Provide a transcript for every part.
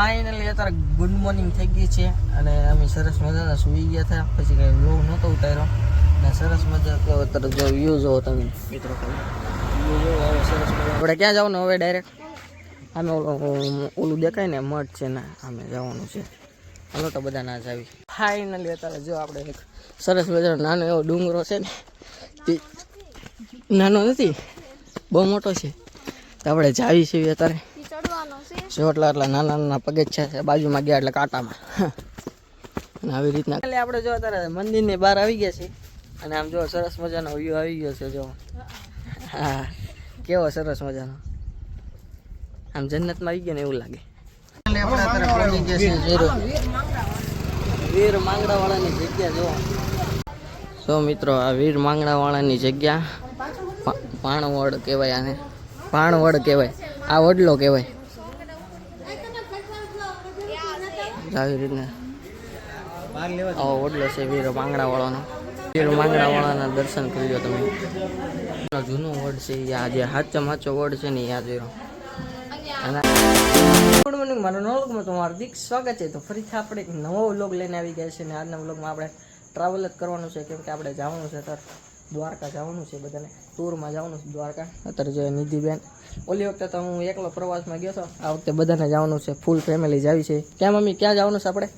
Finally અત્યારે good morning થઈ ગઈ છે અને અમે સરસ મજાના સૂઈ ગયા હતા પછી કંઈ વ્લોગ નહોતો ઉતાર્યો. અને સરસ મજા તો અત્યારે જો વ્યૂ જોવો તમે. મિત્રો સરસ આપણે ક્યાં જવાનું હવે ડાયરેક્ટ ઓલું ઓલું દેખાય ને મઠ છે ને, અમે જવાનું છે. હાલો તો બધા ના જાવી ફાઇનલી અત્યારે જો આપણે એક સરસ મજાનો નાનો એવો ડુંગરો છે ને. તે નાનો નથી, બહુ મોટો છે. તો આપણે જાવી છીએ અત્યારે. ચોટલા એટલા નાના નાના પગથિયા છે બાજુમાં ગયા એટલે કાંટામાં. આવી રીતના એટલે આપણે જો અત્યારે મંદિરની બહાર આવી ગયા છીએ અને આમ જો સરસ મજાનો વ્યૂ આવી ગયો છે જો. હા કેવો સરસ મજાનો. આમ જન્નતમાં આવી ગયા ને એવું લાગે. વીર માંગડાવાળાની જગ્યા જો. સો મિત્રો આ વીર માંગડાવાળાની જગ્યા પાણવડ કહેવાય આને. પાણવડ કહેવાય, આ વડલો કહેવાય. આવી રીતના. વડલો છે વીર માંગણાવાળાનો વીર માંગણાવાળાના દર્શન કરી લો તમે જૂનો વડ છે એ આ જે સાચા માચો વડ છે ને યાદ અને ગુડ મોર્નિંગ મારો નવો વ્લોગમાં તમારું હાર્દિક સ્વાગત છે. તો ફરીથી આપણે એક નવો વ્લોગ લઈને આવી ગયા છે ને આજના વ્લોગમાં આપણે ટ્રાવેલ જ કરવાનું છે, કેમ કે આપણે જવાનું છે અત્યારે દ્વારકા જવાનું છે બધાને. ટૂરમાં જવાનું છે દ્વારકા. અત્યારે જો નિધિબેન ઓલી વખતે તો હું એકલો પ્રવાસમાં ગયો હતો. આ વખતે બધાને જવાનું છે. ફૂલ ફેમિલી જાવી છે. ક્યાં મમ્મી? ક્યાં જવાનું છે આપણે?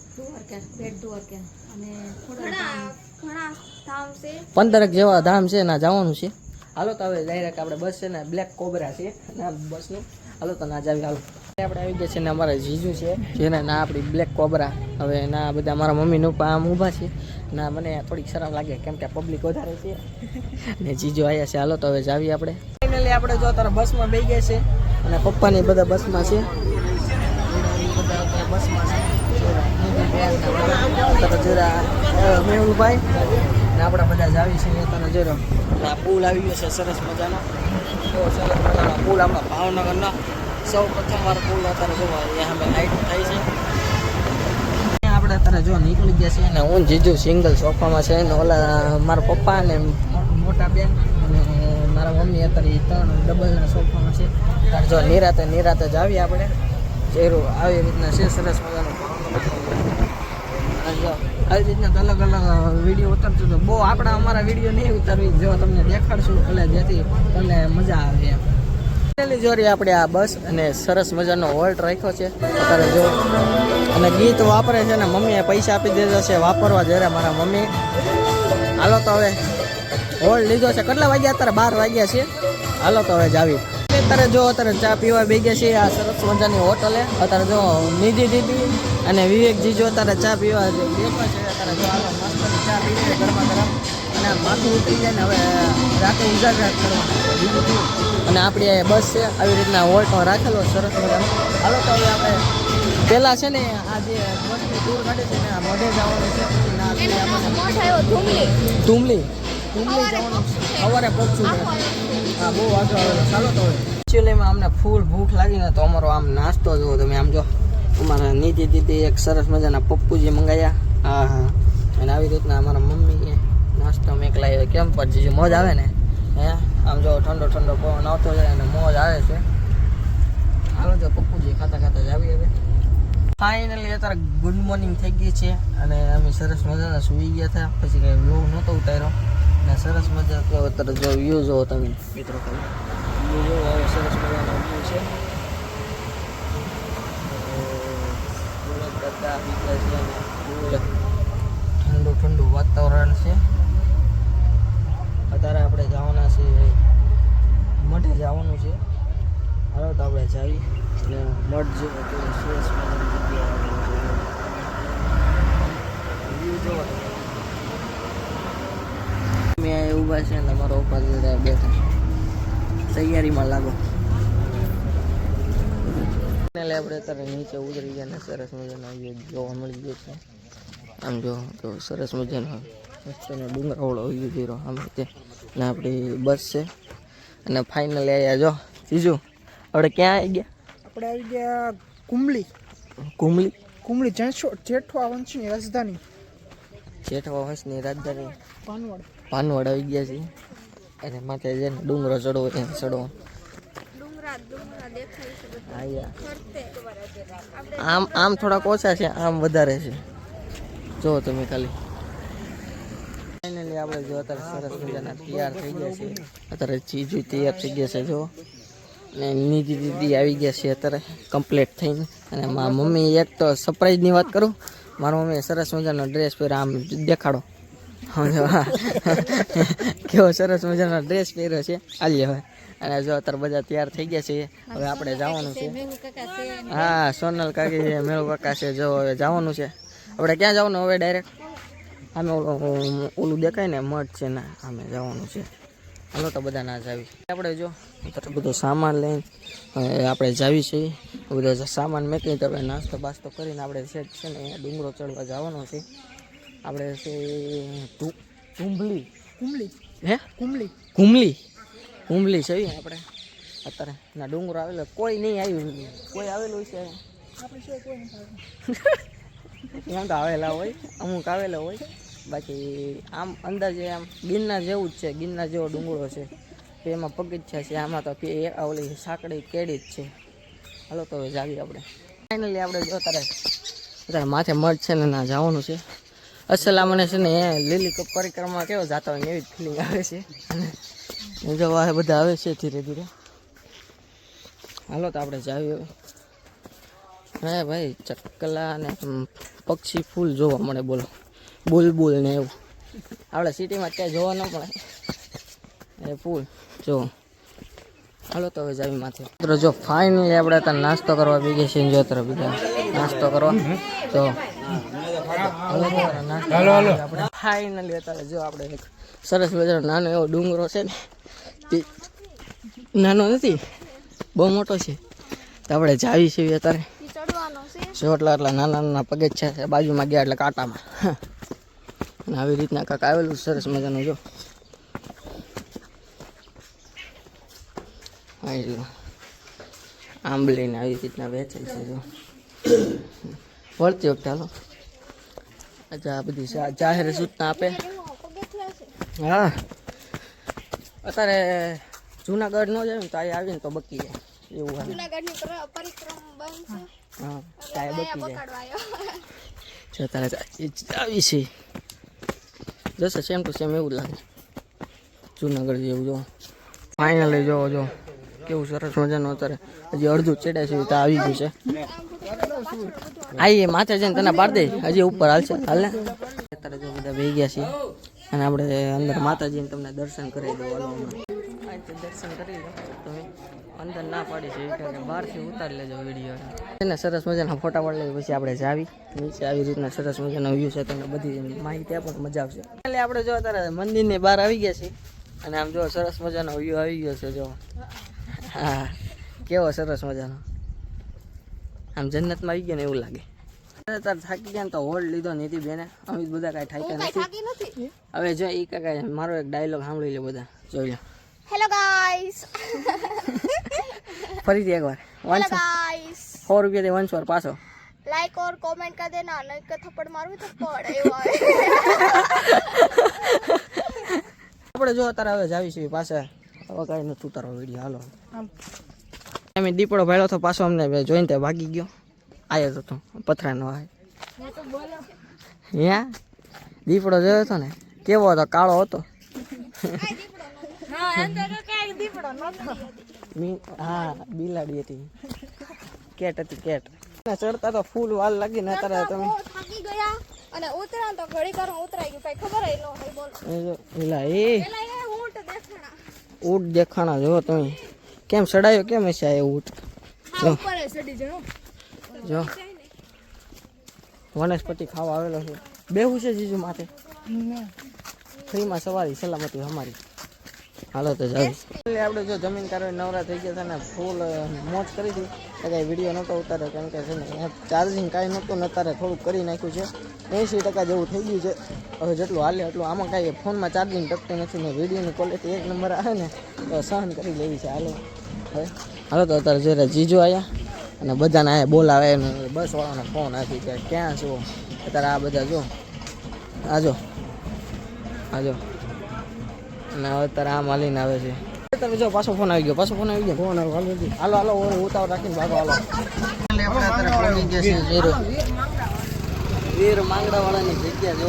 પંદરક જેવા ધામ છે ના જવાનું છે. હાલો તો હવે ડાયરેક્ટ આપણે બસ છે ને બ્લેક કોબરા છે. ના બસનું હાલો તો ના જાવી હાલો. આપણે આવી ગયા છે ને અમારા જીજુ છે, જેને ના આપણી બ્લેક કોબરા હવે ના, બધા મારા મમ્મી પપ્પા આમ ઊભા છે. ના, મને થોડીક શરમ લાગે, કેમ પબ્લિક વધારે છે. ને જીજુ આવ્યા છે, હાલો તો હવે જાવી આપણે. ફાઇનલી આપણે જો અત્યારે બસમાં બેસી ગયા છે, અને પપ્પાની બધા બસમાં છે. આપણે બધા જ છીએ આ પુલ આવી ગયો છે, સરસ મજાનો. સરસ મજાનો પુલ આપણા ભાવનગરનો. સૌ પ્રથમ વાર પુલ અત્યારે જોવા અહીંયા અમે લાઈટ થાય છે. આપણે અત્યારે જો નીકળી ગયા છે અને હું, જીજુ સિંગલ સોફામાં છે ને ઓલા મારા પપ્પા ને મોટા બેન અને મારા મમ્મી અત્યારે ત્રણ ડબલના સોફામાં છે. ત્યારે જો નિરાતે નિરાતે જ આવીએ આપણે. ચહેરું આવી રીતના છે, સરસ મજાનો આવી રીતના અલગ અલગ વીડિયો ઉતરતું તો બહુ આપણા અમારા વીડિયો નહીં ઉતારવી, જો તમને દેખાડશું એટલે જેથી તમને મજા આવે એમ. પેલી જોરી આપણે આ બસ અને સરસ મજાનો હોલ્ટ રાખ્યો છે. અત્યારે જો અને ગીત વાપરે છે ને મમ્મીએ પૈસા આપી દીધા છે વાપરવા જ્યારે મારા મમ્મી. હાલો તો હવે હોલ્ડ લીધો છે. કેટલા વાગ્યા? અત્યારે બાર વાગ્યા છે હાલો તો હવે જાવી. અત્યારે જો અત્યારે ચા પીવા બે ગયા છે આ સરસ મજાની હોટલે. અત્યારે જો નિધિ દીદી અને વિવેકજી જો અત્યારે ચા પીવા બેઠા છે. અત્યારે જો હાલો મસ્ત ચા પીવે ગરમા ગરમ. અને માથું ઉતરી જાય ને હવે રાતે ઉજાગરા કરવાના. અને આપણી બસ છે આવી રીતના ઓલ્ટો રાખેલો સરસ મજાનો. હાલો તો હવે આપણે પહેલાં છે ને આ જે બસની ટૂર કાઢે છે ને આ મોઢે જવાનું છે. ધૂમલી. ધૂમલી. જવાનું છે. સવારે પહોંચશું હા બહુ આગળ આવેલો ચાલો તો હવે. એકચ્યુઅલીમાં અમને ફૂલ ભૂખ લાગીને તો અમારો આમ નાસ્તો જુઓ તમે આમ જો અમારા નીતિ દીદી એક સરસ મજાના પપ્પુજી મંગાયા. હા હા. અને આવી રીતના અમારા મમ્મીએ નાસ્તો મેકલાયો કેમ પછી મોજ આવે ને? હે? આમ જો ઠંડો ઠંડો પવન આવતો જાય અને મોજ આવે છે. હાલો જો પપ્પુજી ખાતા ખાતા જ આવી હવે. ફાઇનલી અત્યારે ગુડ મોર્નિંગ થઈ ગઈ છે અને અમે સરસ મજાના સૂઈ ગયા હતા. પછી કંઈ વ્લોગ નહોતો ઉતાર્યો. અને સરસ મજા તો અત્યારે જો વ્યૂ જોવો તમે. મિત્રો વ્યૂ જોવો સરસ મજાનો વ્યૂ છે. ઠંડુ ઠંડુ વાતાવરણ છે અત્યારે આપણે જવાના છીએ મઢે જવાનું છે હાલો તો આપણે જાવી અને મઠ જેવો તો સરસ મજાની જગ્યા વ્યૂ જોવો તમે. મેં ઊભા છે ને તમારો ઉપર બેઠા તૈયારીમાં લાગો. એટલે આપણે અત્યારે નીચે ઉતરી ગયા ને સરસ મજાનો વ્યૂ જોવા મળી ગયો છે. આમ જો તો સરસ મજાનો મસ્તનો ડુંગરાવાળો વ્યૂ જીરો આમ રીતે. ને આપણી બસ છે. અને ફાઇનલી આવ્યા જો બીજું આપણે ક્યાં આવી ગયા? આપણે આવી ગયા કુંબલી કુમલી કુંબલી જેઠો જેઠવા વંશની રાજધાની. જેઠવા વંશની રાજધાની. પાનવડ. પાનવડ આવી ગયા છે અને માથે જઈને ડુંગરો ચડવો ચડવો. છે આપણે આમ આમ થોડાક ઓછા છે આમ વધારે છે. જો તમે ખાલી. ફાઇનલી આપણે જો અત્યારે સરસ મજાના તૈયાર થઈ ગયા છે અત્યારે ચીજ તૈયાર થઈ ગયા છે જો. અને નીતિ દીદી આવી ગયા છે અત્યારે કમ્પ્લીટ થઈને. અને મારા મમ્મી એક તો સરપ્રાઈઝની વાત કરું. મારા મમ્મીએ સરસ મજાનો ડ્રેસ પહેર્યો, આમ દેખાડો. કેવો સરસ મજાનો ડ્રેસ પહેર્યો છે. આલ્યો હવે. અને જો અત્યારે બધા તૈયાર થઈ ગયા છે, હવે આપણે જવાનું છે. હા, સોનલ કાકી છે મેળુ કાકા છે, જો હવે જવાનું છે. આપણે ક્યાં જવાનું હવે ડાયરેક્ટ આમે ઓલું ઓલું દેખાય ને મઠ છે ને આમે જવાનું છે. હાલો તો બધા ના જાવી. આપણે જો બધો સામાન લઈને આપણે જાવી છીએ. બધો સામાન મેકીને તો આપણે નાસ્તો બાસ્તો કરીને આપણે છે છે ને ડુંગરો ચડવા જવાનો છે. આપણે છે કુંભલી કુંભલી હે? કુંભલી કુંભલી કુંભલી છે આપણે. અત્યારે ના ડુંગરો આવેલો કોઈ નહીં આવ્યું. કોઈ આવેલું છે. એમ તો આવેલા હોય અમુક આવેલા હોય. બાકી આમ અંદાજે આમ ગિરનાર જેવું જ છે, ગિરનાર જેવો ડુંગળો છે. એમાં પગથિયા છે આમાં તો ઓલી સાંકડી કેડી જ છે. હાલો તો હવે જાવી આપણે. ફાઇનલી આપણે જો તારે અત્યારે માથે મઠ છે ને ના જવાનું છે. અસલા મને છે ને લીલી પરિક્રમા કેવો જાતા હોય એવી જ ફિલિંગ આવે છે. અને જવા બધા આવે છે ધીરે ધીરે. હાલો તો આપણે જાવી હવે. હે ભાઈ, ચકલા ને પક્ષી ફૂલ જોવા મળે બોલો. બુલબુલ ને એવું. આપણે સિટીમાં ક્યાંય જોવા ન પડે એ ફૂલ. જો. હાલો તો હવે જાવી માથે. મિત્રો જો ફાઇનલી આપણે અત્યારે નાસ્તો કરવા બીજે છીએ જો તરફ બીજા નાસ્તો કરવા. તો આપણે ફાઇનલી અત્યારે જો આપણે એક સરસ મજાનો નાનો એવો ડુંગરો છે ને. તે નાનો નથી. બહુ મોટો છે. તો આપણે જાવી છીએ અત્યારે. જો એટલા એટલા નાના નાના પગથિયા છે. બાજુમાં ગયા એટલે કાંટામાં. અને આવી રીતના કાંક આવેલું સરસ મજાનું જો. આંબલીને આવી રીતના વેચાય છે જો. વળતી વખતે હાલો. અચ્છા આ બધી જાહેર સૂચના આપે. હા. અત્યારે જુનાગઢ ન જાય ને તો અહીંયા આવીને તો બકી જાય. એવું હાલે. જુનાગઢની બંધ છે. હા ત્યાં બકી જાય. છે તારે આવી છે. જશે સેમ ટુ સેમ એવું લાગે. જુનાગઢ જેવું, જો. ફાઇનલી જો જો. કેવું સરસ મજાનું અત્યારે. હજી અડધું ચડ્યા છે, તો આવી ગયું છે. આઈએ માથે જઈને તને પાડ દે. હજી ઉપર હાલશે હાલ ને અત્યારે જો બધા બેહી ગયા છીએ. અને આપણે અંદર માતાજીને તમને દર્શન કરાવી દઉં હાલો હમણાં. અહીંથી દર્શન કરી લો. તમે અંદર ના પાડી છે એટલે કે બહારથી ઉતારી લેજો વીડિયો એને સરસ મજાના ફોટા પાડી લઈએ પછી આપણે જાવી. નીચે આવી રીતના સરસ મજાનો વ્યૂ છે તમને બધી માહિતી આપો મજા આવશે. એટલે આપણે જો અત્યારે મંદિરની બહાર આવી ગયા છીએ અને આમ જો સરસ મજાનો વ્યૂ આવી ગયો છે જો. હા કેવો સરસ મજાનો. આમ જન્નતમાં આવી ગયા ને એવું લાગે. તાર થાકી ગયા તો હોલ્ડ લીધો નીતિ બેને. અમે બધા કાંઈ થાક્યા નથી. થાકી નથી? હવે જો એ કાકા મારો એક ડાયલોગ સાંભળી લે બધા. જોઈ લો. હેલો ગાઈસ ફરીથી એકવાર. હેલો ગાઈસ 100 રૂપિયા દે 100 પાછો. લાઈક ઓર કોમેન્ટ કર દેના. નહીં કે થપ્પડ મારવી તો પડ આપણે જો અત્યારે હવે જાવી છીએ પાછા. હવે કાંઈ નથી ઉતારો વીડિયો હાલો. અમે દીપડો ભાઈ હતો પાછો અમને જોઈને તે ભાગી ગયો. આવ્યો હતો પથરાનો આ હે? દીપડો જોયો હતો ને? કેવો હતો? કાળો હતો? હા બિલાડી હતી. કેટ હતી કેટ. ચડતા તો ફૂલ વાલ લાગી ને અત્યારે તમે થાકી ગયા અને ઉતરા તો ઘડી કાર ઉતરાઈ ગયું કઈ ખબર ન હોય બોલો. એ જો, એલા એ. ઊંટ દેખાણા. ઊંટ દેખાણા જો તમે. કેમ સડાયો કેમ હશે આ એ ઊંટ? ઉપર ચડી જણો જો. વનસ્પતિ ખાવા આવેલો છે. બેહું છે જીજુ માથે. ફ્રીમાં સવારી સલામતી અમારી. હાલો તો એટલે આપણે જો જમીન કારણે નવરા થઈ ગયા છે ને ફૂલ મોજ કરી હતી. કાંઈ વીડિયો નહોતો ઉતાર્યો કેમ કે છે ને ચાર્જિંગ કાંઈ નહોતું ને અત્યારે થોડુંક કરી નાખ્યું છે. એંસી ટકા જેવું થઈ ગયું છે. હવે જેટલું હાલે એટલું આમાં કાંઈ ફોનમાં ચાર્જિંગ ટકતું નથી ને વિડીયોની ક્વોલિટી એક નંબર આવે ને તો સહન કરી લેવી છે. હાલો હવે. હાલો તો અત્યારે જ્યારે જીજો આવ્યા અને બધાને અહીંયા બોલાવે ને બસવાળાનો ફોન આપી કે ક્યાં છો? અત્યારે આ બધા જો આજો જો આ જો. અને હવે અત્યારે આમ હાલીને આવે છે. અત્યારે જો પાછો ફોન આવી ગયો પાછો ફોન આવી ગયો. ફોન હાલો હાલો. હાલો ઉતાવળ રાખીને ભાગો હાલો. વીર વીર માંગડા વાળાની જગ્યા જો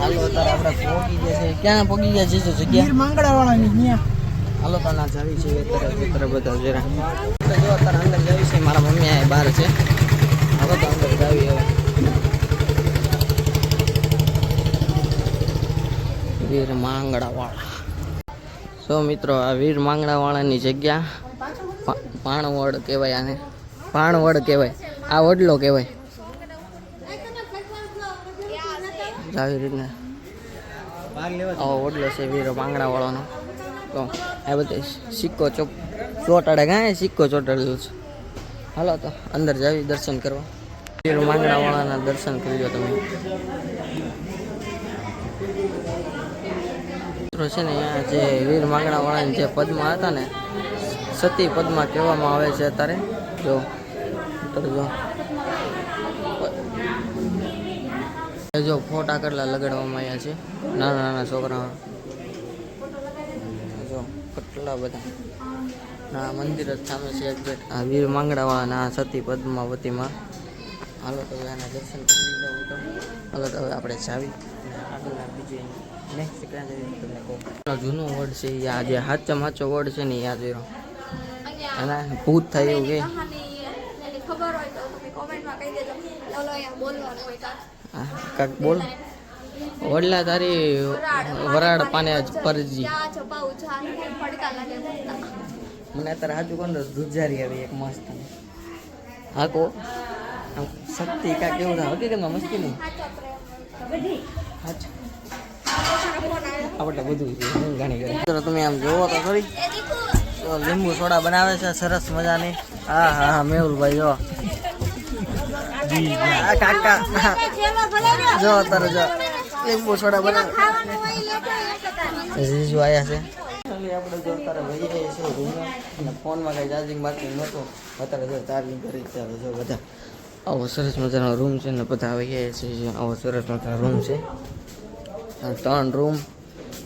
હાલો અત્યારે આપણે પહોંચી ગયા છે. ક્યાં પહોંચી ગયા છે જગ્યા? માંગડા વાળાની ત્યાં. હાલો તો ના જાવી છે અત્યારે અત્યારે બધા જરા. જો અત્યારે અંદર જવી છે મારા મમ્મી આ બહાર છે. હાલો તો અંદર જાવી હવે. વીર માંગડાવાળા. સો મિત્રો, આ વીર માંગડાવાળાની જગ્યા પાણવડ કહેવાય આને. પાણવડ કહેવાય. આ વડલો કહેવાય. આવી રીતના. આવો વડલો છે વીર માંગડાવાળાનો. તો આ બધે સિક્કો ચોપ, ચોટાડે ગાય સિક્કો ચોટાડેલો છે. હાલો તો, અંદર જાવી દર્શન કરવા. વીર માંગડાવાળાના દર્શન કરી લો તમે. મિત્રો છે ને અહીંયા જે વીર માંગણા વાળાની જે પદમાં હતા ને, સતી પદ્મા કહેવામાં આવે છે અત્યારે. જો જો જો ફોટા કેટલા લગાડવામાં આવ્યા છે, નાના નાના છોકરા. જો કેટલા બધા. ના મંદિર જ સામે છે એક બેટ આ વીર માંગડાવાળાના સતી પદ્માવતીમાં હાલો તો એના દર્શન કરી લઉં તો. હાલો તો હવે આપણે જાવી. આગળના બીજે જૂનો વર્ડ છે એ આ જે સાચો માચો વર્ડ છે ને એ યાદ રહ્યો અને ભૂત થાય એવું કે કહાની એની ખબર હોય તો તમે કોમેન્ટમાં કહી દેજો ઓલો અહીંયા બોલવાનું હોય કાં હા, કાંઈક બોલ વડલા તારી વરાળ પાને જ પરજી મને અત્યારે હાજુ કોણ ધ્રુજારી આવી એક મસ્ત હા કો આમ શક્તિ કાંઈક એવું થાય હકીકતમાં મસ્તી નહીં હાચું આપણે બધું ઘણી ઘણી તમે આમ જોવો તો ખરી. લીંબુ સોડા બનાવે છે, સરસ મજાની. હા હા હા મેહુલભાઈ જો. જો, અત્યારે જો. લીંબુ સોડા બનાવે. જીજુ આયા છે. આપણે જો અત્યારે વહી જઈએ છીએ રૂમમાં અને ફોનમાં કંઈ ચાર્જિંગ બાકી નહોતું. અત્યારે જો ચાર્જિંગ કરી ચાલો જો બધા. આવો સરસ મજાનો રૂમ છે ને બધા વહી ગયા છે. આવો સરસ મજાનો રૂમ છે. ત્રણ રૂમ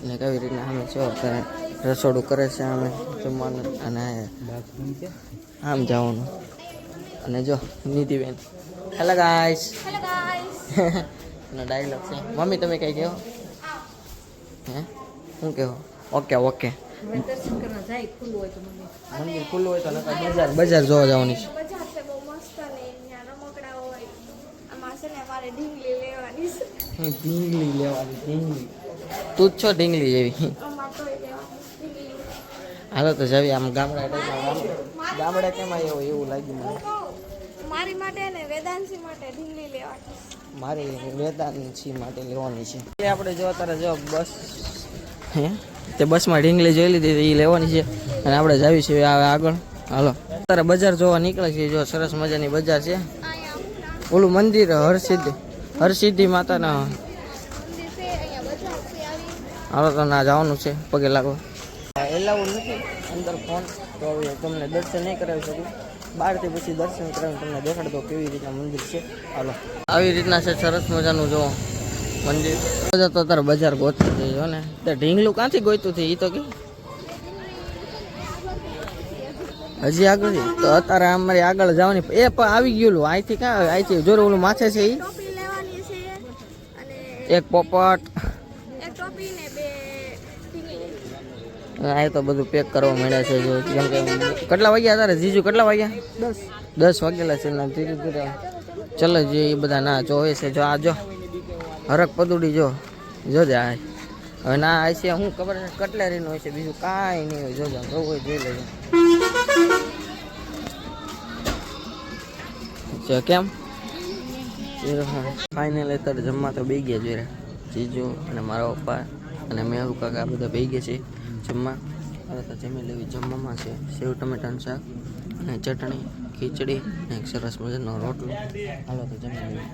ને કેવી રીતના અમે છો? અત્યારે રસોડું કરે છે અમે જમવાનું અને આમ જવાનું. અને જો નિધિબેન હેલો ગાઈસ હેલો ગાઈસ એનો ડાયલોગ છે. મમ્મી તમે કંઈ કહો? હે. શું કહો? ઓકે ઓકે મંદિર ખુલ્લું હોય તો બજાર બજાર જોવા જવાની છે. ઢીંગલી લેવાની છે. ઢીંગલી લેવાની ઢીંગલી. તું જ છો ઢીંગલી જેવી હાલો તો જવી આમ ગામડા ટાઈપમાં ગામ- ગામડા કેમ આવ્યો એવું લાગ્યું મને. મારી માટે ને વેદાંશી માટે ઢીંગલી લેવાની. છે. મારી વેદાંશી માટે લેવાની છે. એ આપણે જો અત્યારે જો બસ હે? તે બસમાં ઢીંગલી જોઈ લીધી એ લેવાની છે. અને આપણે જાવી છે હવે આગળ. હાલો. અત્યારે બજાર જોવા નીકળે છે. જો સરસ મજાની બજાર છે. ઓલું મંદિર હરસિદ્ધિ. હરસિદ્ધિ માતાના મંદિર છે અહીંયા બજાર છે આવી હાલો તો ના જવાનું છે પગે લાગો એલાવું નથી. અંદર ફોન તો તમને દર્શન નહીં કરાવી શકું. બહારથી પછી દર્શન કરાવીને તમને દેખાડતો કેવી રીતના મંદિર છે. હાલો. આવી રીતના છે સરસ મજાનું જો મંદિર. બધા તો અત્યારે બજાર ગોતવું છે જો ને. તે ઢીંગલું ક્યાંથી ગોતું છે એ તો કે હજી આગળ તો અત્યારે અમારી આગળ જવાની એ પણ આવી ગયેલું અહીંથી ક્યાં અહીંથી જો ઓલું માથે છે એ ટોપી લેવાની છે અને એક પોપટ. આ તો બધું પેક કરવા માંડ્યા છે જો. જેમ કે કેટલા વાગ્યા તારે? જીજુ કેટલા વાગ્યા? દસ. દસ વાગેલા છે ને ધીરે ધીરે. ચલો જે એ બધા ના જોવે છે જો આ જો. હરક પદુડી જો. જોજે આ. હવે ના આ છે હું ખબર છે કટલેરીનું હોય છે બીજું કાંઈ નહીં હોય. જોજો જોવું હોય જોઈ લેજો. કેમ? ફાઇનલ અત્યારે જમવા તો બે ગયા જોઈ જીજુ અને મારા પપ્પા અને મેહુ કાકા બધા બે ગયા છે. જમવા. હવે તો જમી લેવી. જમવામાં છે સેવ, ટમેટાનું શાક અને ચટણી, ખીચડી અને એક સરસ મજાનો રોટલો. હાલો તો જમી લેવી